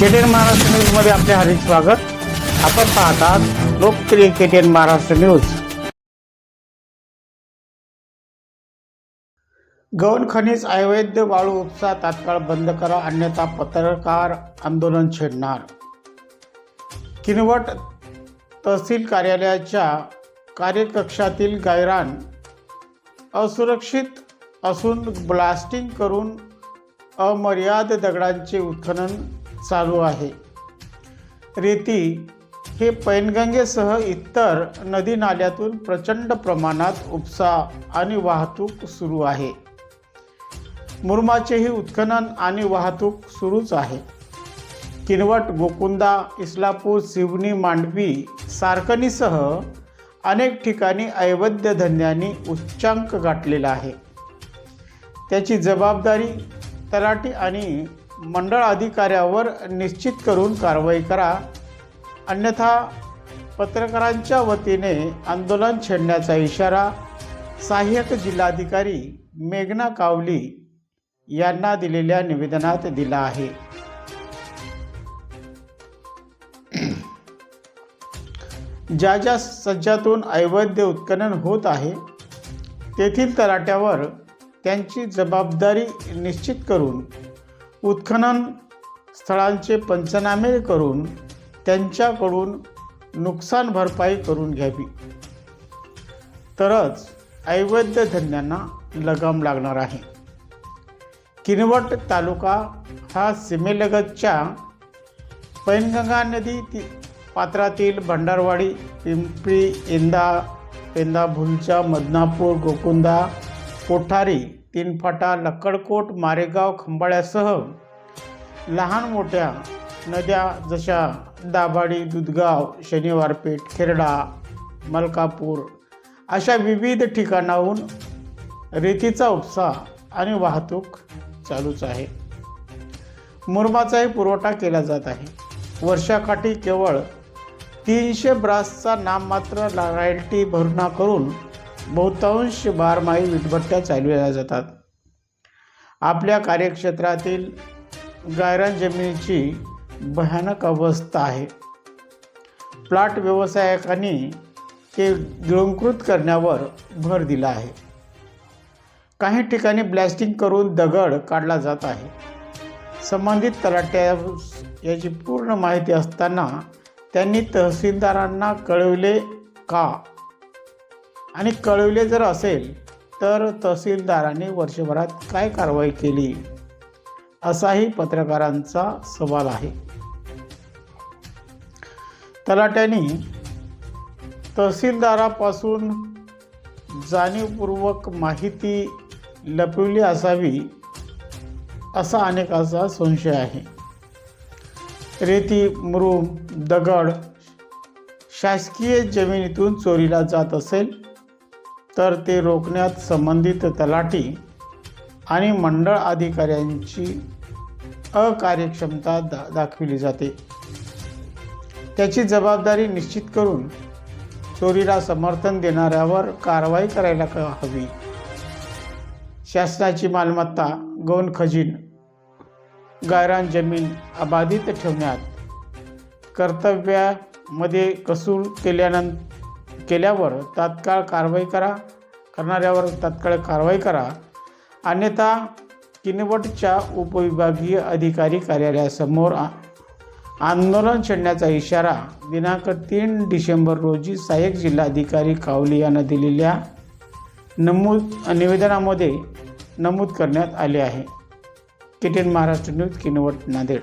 KTN Maharashtra न्यूजमध्ये आपले हार्दिक स्वागत. आपण पाहतात लोकप्रिय केटीएन महाराष्ट्र न्यूज गौण खनिज अवैध वाळू उपसा तात्काळ बंद करा अन्यथा पत्रकार आंदोलन छेडणार. किनवट तहसील कार्यालयाच्या कार्यकक्षातील गायरान असुरक्षित असून ब्लास्टिंग करून अमर्याद दगडांचे उत्खनन चालू आहे. रेती हे पैनगंगेसह इतर नदी नाल्यातून प्रचंड प्रमाणात उपसा आणि वाहतूक सुरू आहे. मुरमाचेही उत्खनन आणि वाहतूक सुरूच आहे. किनवट गोकुंदा इस्लापूर सिवनी मांडवी सारकणीसह अनेक ठिकाणी अवैध धंद्यांनी उच्चांक गाठलेला आहे. त्याची जबाबदारी तलाठी आणि मंडळ अधिकाऱ्यावर निश्चित करून कारवाई करा. अन्यथा पत्रकारांच्या वतीने आंदोलन छेडण्याचा इशारा सहाय्यक जिल्हाधिकारी मेघना कावली यांना दिलेल्या निवेदनात दिला आहे. ज्या ज्या सज्जातून अवैध उत्खनन होत आहे तेथील तलाट्यावर त्यांची जबाबदारी निश्चित करून उत्खनन स्थळांचे पंचनामे करून त्यांच्याकडून नुकसान भरपाई करून घ्यावी. तरच अवैध धंद्यांना लगाम लागणार आहे. किनवट तालुका हा सीमेलगतच्या पैनगंगा नदी ती पात्रातील भंडारवाडी पिंपरी इंदा पेंदा भुलचा मदनापूर गोकुंदा कोठारी तीनफाटा लक्कडकोट मारेगाव खंबाळ्यासह लहान मोठ्या नद्या जशा दाभाडी दुधगाव शनिवारपेठ खेरडा मलकापूर अशा विविध ठिकाणाहून रेतीचा उपसा आणि वाहतूक चालूच आहे. मुरमाचाही पुरवठा केला जात आहे. वर्षाकाठी केवळ तीनशे ब्रासचा नाममात्र रॉयल्टी भरणा करून बहुतांश बारमाही विटभट्ट्या चालविल्या जातात. आपल्या कार्यक्षेत्रातील गायरान जमिनीची भयानक अवस्था आहे. प्लॉट व्यवसायकांनी ते गिळंकृत करण्यावर भर दिला आहे. काही ठिकाणी ब्लॅस्टिंग करून दगड काढला जात आहे. संबंधित तलाट्या याची पूर्ण माहिती असताना त्यांनी तहसीलदारांना कळवले का? आणि कळवले जर असेल तर तहसीलदारांनी वर्षभरात काय कारवाई केली? असाही पत्रकारांचा सवाल आहे. तलाट्यांनी तहसीलदारापासून जाणीवपूर्वक माहिती लपविली असावी असा अनेकाचा संशय आहे. रेती मुरुम दगड शासकीय जमिनीतून चोरीला जात असेल तर ते रोखण्यात संबंधित तलाठी आणि मंडळ अधिकाऱ्यांची अकार्यक्षमता दा दाखविली जाते. त्याची जबाबदारी निश्चित करून चोरीला समर्थन देणाऱ्यावर कारवाई करायला का हवी. शासनाची मालमत्ता गौण खजीन गायरान जमीन अबाधित ठेवण्यात कर्तव्यामध्ये कसूर केल्यानंतर केल्यावर तात्काळ कारवाई करा. करणाऱ्यावर तात्काळ कारवाई करा. अन्यथा किनवटच्या उपविभागीय अधिकारी कार्यालयासमोर आंदोलन छेडण्याचा इशारा दिनांक तीन डिसेंबर रोजी सहाय्यक जिल्हाधिकारी कावली यांना दिलेल्या नमूद निवेदनामध्ये नमूद करण्यात आले आहे. किटेन महाराष्ट्र न्यूज किनवट नांदेड.